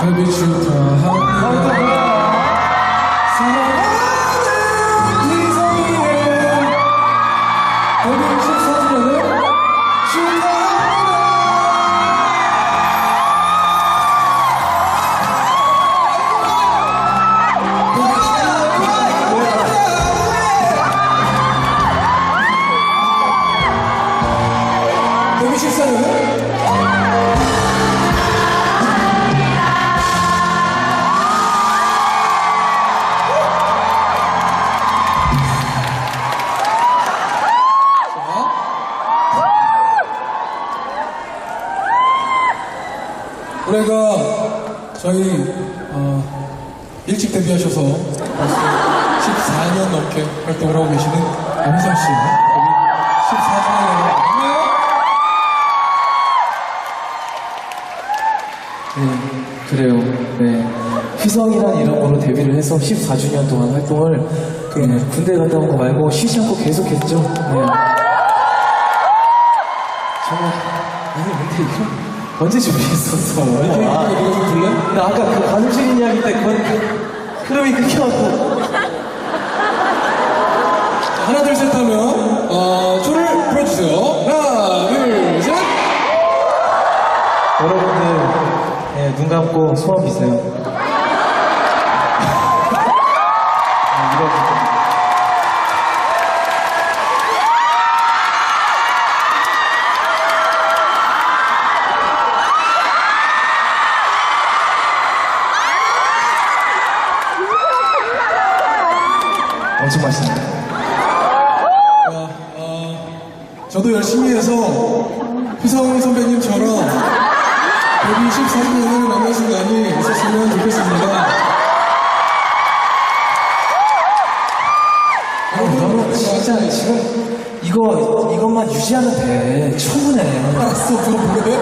데뷔 축하합니다. 사랑하는 이성이의 데뷔 14주년을 축하합니다. 데뷔 14주년 올해가 저희 어, 일찍 데뷔하셔서 벌써 14년 넘게 활동을 하고 계시는 남희성 씨 데뷔 14주년이라고 네, 그래요. 네. 휘성이란 이름으로 데뷔를 해서 14주년 동안 활동을 네, 군대 갔다 온 거 말고 쉬지 않고 계속했죠. 네. 정말 아니 근데 이거 언제 준비했었어? 이렇게 아, 이거 좀 불래? 나 아까 그 가슴신 이야기 때 그건 흐름이 끊겨갖고 하나 둘 셋 하면 어, 조를 풀어주세요 하나 둘셋 여러분들 네, 눈 감고 소원 비세요. 엄청 맛있는데. 어, 어, 저도 열심히 해서 휘성 선배님처럼 데뷔 14주년을 만날 순간이 있었으면 좋겠습니다. 여러분 진짜 지금 이거 이것만 유지하면 돼. 충분해. 알았어 그거 뭐래?